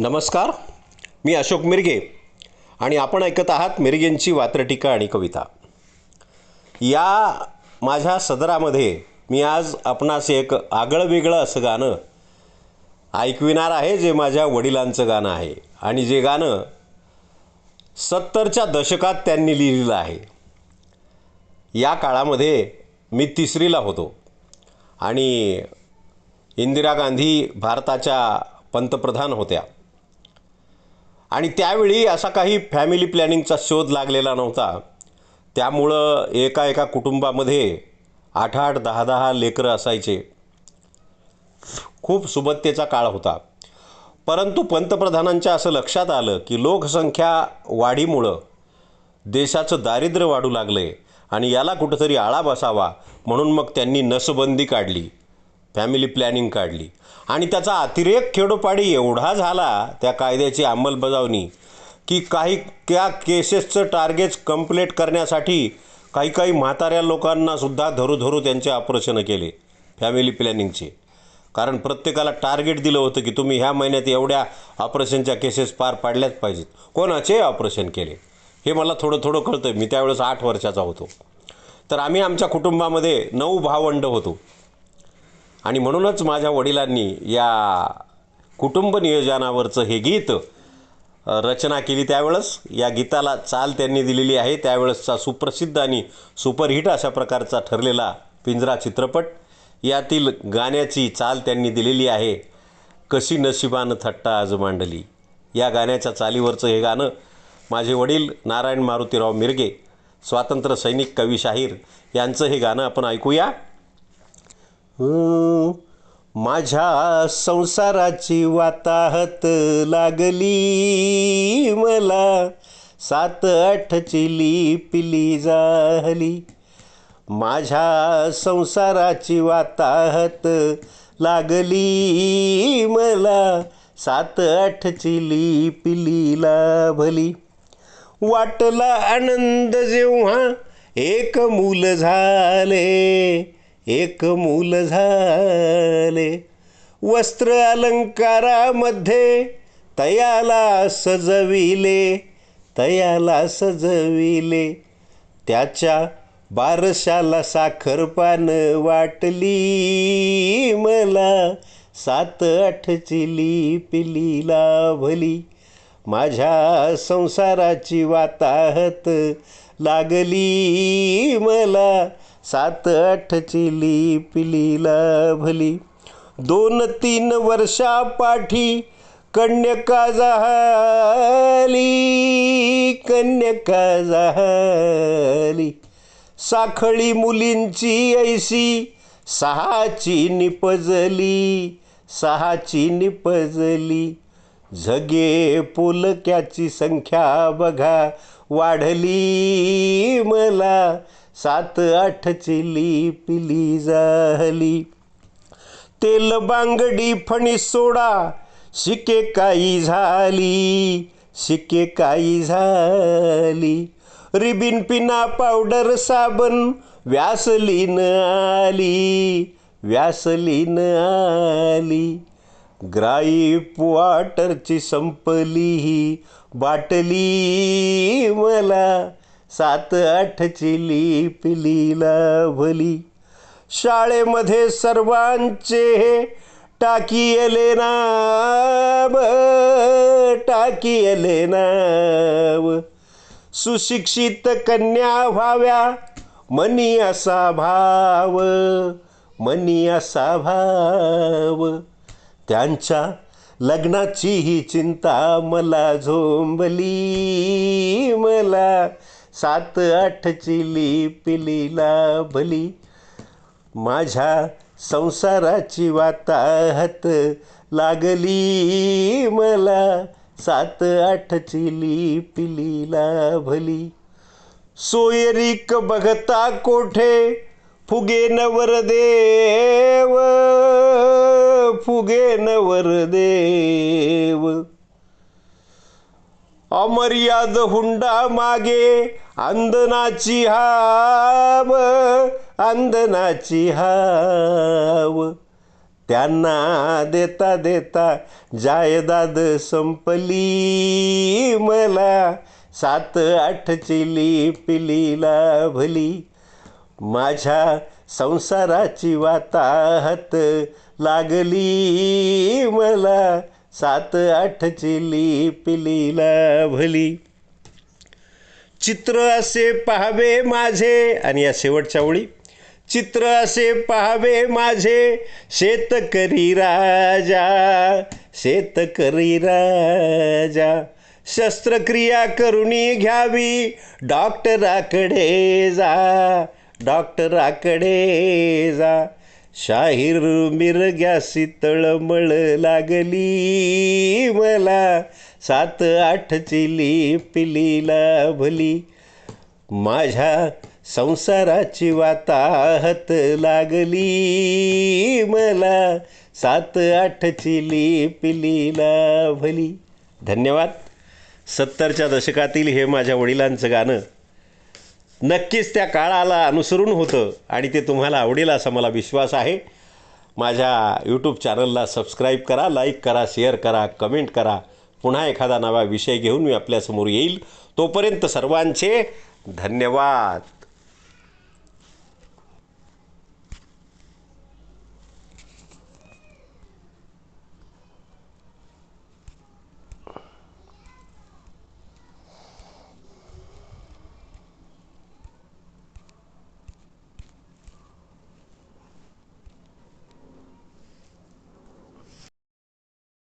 नमस्कार मी अशोक मिरगे आणि आपण ऐकत आहात मिरगेंची वात्रटीका आणि कविता. या माझ्या सदरामध्ये मी आज आपणास एक आगळं वेगळं असं गाणं ऐकविणार आहे जे माझ्या वडिलांचं गाणं आहे आणि जे गाणं सत्तरच्या दशकात त्यांनी लिहिलेलं आहे. या काळामध्ये मी तिसरीला होतो आणि इंदिरा गांधी भारताच्या पंतप्रधान होत्या. आणि त्यावेळी असा काही फॅमिली प्लॅनिंगचा शोध लागलेला नव्हता. त्यामुळं एका एका कुटुंबामध्ये आठ आठ दहा दहा लेकरं असायचे. खूप सुबत्तेचा काळ होता. परंतु पंतप्रधानांच्या असं लक्षात आलं की लोकसंख्या वाढीमुळं देशाचं दारिद्र्य वाढू लागलं आहे आणि याला कुठंतरी आळा बसावा म्हणून मग त्यांनी नसबंदी काढली. फॅमिली प्लॅनिंग काढली. आणि त्याचा अतिरेक खेडोपाडी एवढा झाला त्या कायद्याची अंमलबजावणी की काही त्या केसेसचं टार्गेट कंप्लीट करण्यासाठी काही काही म्हाताऱ्या लोकांनासुद्धा धरू धरू त्यांचे ऑपरेशनं केले. फॅमिली प्लॅनिंगचे कारण प्रत्येकाला टार्गेट दिलं होतं की तुम्ही ह्या महिन्यात एवढ्या ऑपरेशनच्या केसेस पार पाडल्याच पाहिजेत. कोणाचे ऑपरेशन केले? हे मला थोडं थोडं कळतं मी त्यावेळेस आठ वर्षाचा होतो. तर आम्ही आमच्या कुटुंबामध्ये नऊ भावंड होतो. आणि म्हणूनच माझ्या वडिलांनी या कुटुंब नियोजनावरचं हे गीत रचना केली त्यावेळेस. या गीताला चाल त्यांनी दिलेली आहे. त्यावेळेसचा सुप्रसिद्ध आणि सुपरहिट अशा प्रकारचा ठरलेला पिंजरा चित्रपट. यातील गाण्याची चाल त्यांनी दिलेली आहे कशी नशिबानं थट्टा आज मांडली. या गाण्याच्या चालीवरचं हे गाणं माझे वडील नारायण मारुतीराव मिरगे स्वातंत्र्य सैनिक कवी शाहीर यांचं हे गाणं आपण ऐकूया. माझ्या संसाराची वाताहत लागली मला. सात आठची पिली झाली. माझ्या संसाराची वाताहत लागली मला. सात आठची पिली लाभली. वाटला आनंद जेव्हा एक मूल झाले. एक मूल झाले. वस्त्र अलंकारामध्ये तयाला सजविले तयाला सजविले. त्याच्या बारशाला साखरपान वाटली मला सात आठची पिली लाभली माझ्या संसाराची वाताहत लागली मला सात आठची लिपिली लाभली. दोन तीन वर्षापाठी कन्यका झाली कन्यका झाली. साखळी मुलींची ऐशी सहाची निपजली सहाची निपजली. झगे पुलक्याची संख्या बघा वाढली मला. सात आठ चिली पिली झाली तेल बांगडी फणी सोडा. शिके काही झाली. शिके काही झाली. रिबिन पिना पावडर साबण व्यासलीन आली. व्यासलीन आली. ग्राईप वॉटरची संपली ही बाटली मला. सात आठची पिली लाभली शाळेमध्ये सर्वांचे टाकीयले नाव टाकीयले नाव. सुशिक्षित कन्या व्हाव्या मनी असा भाव मनी असा भाव. त्यांच्या लग्नाची ही चिंता मला झोंबली. मला सात आठची पिलीला लाभली माझ्या संसाराची वाताहत लागली. मला सात आठची पिलीला लाभली सोयरीक बघता कोठे? फुगे नवर देव फुगे नवर देव. अमर्याद हुंडा मागे अंदनाची हाव अंदनाची हाव. त्यांना देता देता जायदाद संपली मला. सात आठ चिली पिलीला भली. माझ्या संसाराची वाताहत लागली मला सात आठ चिली पिलीला भली. चित्र असे पहावे माझे आणि या शेवटच्या ओळी. चित्र असे पहावे माझे शेतकरी राजा शेतकरी राजा. शस्त्रक्रिया करुणी घ्यावी डॉक्टराकडे जा डॉक्टराकडे जा. शाहीर मिरग्यासी तळमळ लागली. मला सात आठ चिली पिलीला भली माझ्या संसाराची वाताहत लागली. मला सात आठ चिली पिलीला भली धन्यवाद. सत्तरच्या दशकातील हे माझ्या वडिलांचं गाणं नक्कीच त्या काळाला अनुसरून होतं आणि ते तुम्हाला आवडेल असा मला विश्वास आहे. माझ्या यूट्यूब चॅनलला सबस्क्राईब करा लाईक करा शेअर करा कमेंट करा. पुन्हा एखादा नवा विषय घेऊन मी आपल्यासमोर येईल. तोपर्यंत सर्वांचे धन्यवाद.